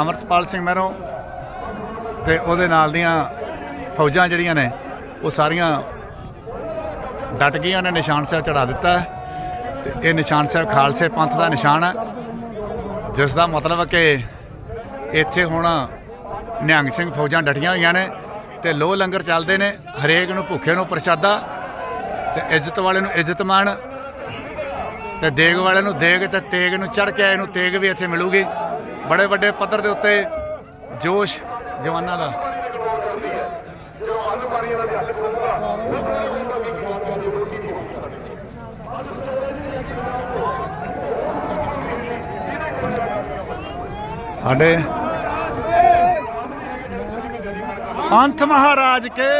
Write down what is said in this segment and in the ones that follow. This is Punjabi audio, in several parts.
ਅਮਰਤਪਾਲ ਸਿੰਘ ਮਹਿਰੋਂ ਤੇ ਉਹਦੇ ਨਾਲ ਦੀਆਂ ਫੌਜਾਂ ਜਿਹੜੀਆਂ ਨੇ, ਉਹ ਸਾਰੀਆਂ ਡਟ ਗਈਆਂ ਨੇ, ਨਿਸ਼ਾਨ ਸਾਹਿਬ ਚੜਾ ਦਿੱਤਾ ਹੈ। ਤੇ ਇਹ ਨਿਸ਼ਾਨ ਸਾਹਿਬ ਖਾਲਸੇ ਪੰਥ ਦਾ ਨਿਸ਼ਾਨ ਹੈ, ਜਿਸ ਦਾ ਮਤਲਬ ਹੈ ਕਿ ਇੱਥੇ ਹੁਣ ਨਿਹੰਗ ਸਿੰਘ ਫੌਜਾਂ ਡਟੀਆਂ ਹੋਈਆਂ ਨੇ ਤੇ ਲੋਹ ਲੰਗਰ ਚੱਲਦੇ ਨੇ, ਹਰੇਕ ਨੂੰ ਭੁੱਖੇ ਨੂੰ ਪ੍ਰਸ਼ਾਦਾ, ਤੇ ਇੱਜ਼ਤ ਵਾਲੇ ਨੂੰ ਇੱਜ਼ਤ ਮਾਣ, ਤੇ ਦੇਗ ਵਾਲੇ ਨੂੰ ਦੇਗ ਤੇ ਤੇਗ ਨੂੰ ਚੜ ਕੇ ਆਏ ਨੂੰ ਤੇਗ ਵੀ ਇੱਥੇ ਮਿਲੂਗੀ। ਬੜੇ ਵੱਡੇ ਪੱਧਰ ਦੇ ਉੱਤੇ ਜੋਸ਼ ਜਵਾਨਾਂ ਦਾ। ਸਾਡੇ ਅੰਤ ਮਹਾਰਾਜ ਕੇ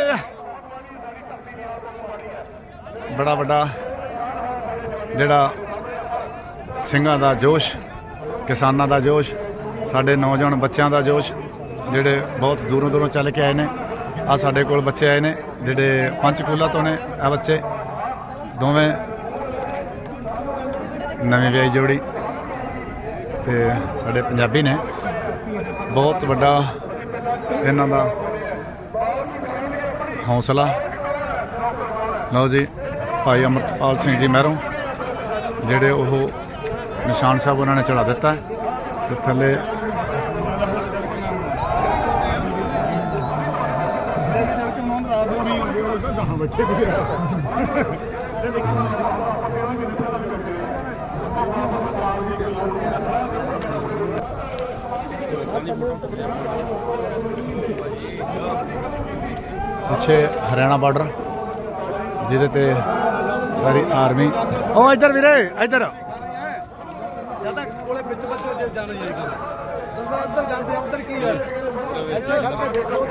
ਬੜਾ ਵੱਡਾ ਜਿਹੜਾ ਸਿੰਘਾਂ ਦਾ ਜੋਸ਼, ਕਿਸਾਨਾਂ ਦਾ ਜੋਸ਼ ਸਾਡੇ ਨੌਜਵਾਨ ਬੱਚਿਆਂ ਦਾ ਜੋਸ਼ ਜਿਹੜੇ ਬਹੁਤ ਦੂਰੋਂ ਦੂਰੋਂ ਚੱਲ ਕੇ ਆਏ ਨੇ। ਆ ਸਾਡੇ ਕੋਲ ਬੱਚੇ ਆਏ ਨੇ, ਜਿਹੜੇ ਪੰਚਕੂਲਾ ਤੋਂ ਨੇ ਆ ਬੱਚੇ। ਦੋਵੇਂ ਨਵੀਂ ਵਿਆਹੀ ਜੋੜੀ ਤੇ ਸਾਡੇ ਪੰਜਾਬੀ ਨੇ। ਬਹੁਤ ਵੱਡਾ ਇਹਨਾਂ ਦਾ ਹੌਸਲਾ। ਲਓ ਜੀ, ਭਾਈ ਅਮਰਪਾਲ ਸਿੰਘ ਜੀ ਮਹਿਰੋਂ, ਜਿਹੜੇ ਉਹ ਨਿਸ਼ਾਨ ਸਾਹਿਬ ਉਹਨਾਂ ਨੇ ਚੜਾ ਦਿੱਤਾ ਤੇ ਥੱਲੇ ਪਿੱਛੇ ਹਰਿਆਣਾ ਬਾਰਡਰ ਜਿਹਦੇ ਤੇ ਸਾਰੀ ਆਰਮੀ ਉਹ ਇੱਧਰ ਵੀਰੇ ਇੱਧਰ। ਜ਼ਿਆਦਾ ਕੋਲੇ ਵਿੱਚ ਬੱਚੋ ਜੇ ਜਾਣਾ ਚਾਹੀਦਾ ਤੁਸੀਂ ਉੱਧਰ ਜਾਂਦੇ ਉੱਧਰ ਕੀ ਹੈ? ਇੱਥੇ ਖੜ ਕੇ ਦੇਖੋ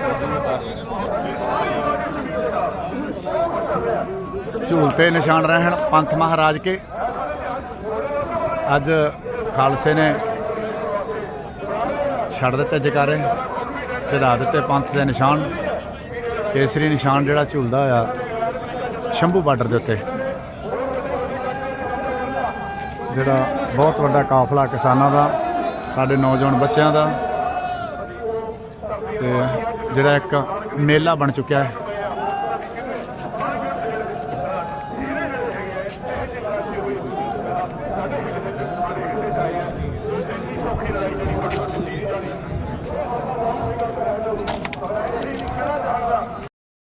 ਝੂਲਤੇ ਨਿਸ਼ਾਨ ਰਹਿਣ ਪੰਥ ਮਹਾਰਾਜ ਕੇ। ਅੱਜ ਖਾਲਸੇ ਨੇ ਛੱਡ ਦਿੱਤੇ ਜਕਾਰੇ ਚੜਾ ਦਿੱਤੇ ਪੰਥ ਦੇ ਨਿਸ਼ਾਨ। ਕੇਸਰੀ ਨਿਸ਼ਾਨ ਜਿਹੜਾ ਝੂਲਦਾ ਹੋਇਆ, ਸ਼ੰਭੂ ਬਾਰਡਰ ਦੇ ਉੱਤੇ। ਜਿਹੜਾ ਬਹੁਤ ਵੱਡਾ ਕਾਫਲਾ ਕਿਸਾਨਾਂ ਦਾ, ਸਾਡੇ ਨੌਜਵਾਨ ਬੱਚਿਆਂ ਦਾ ਤੇ ਜਿਹੜਾ ਇੱਕ ਮੇਲਾ ਬਣ ਚੁੱਕਿਆ ਹੈ।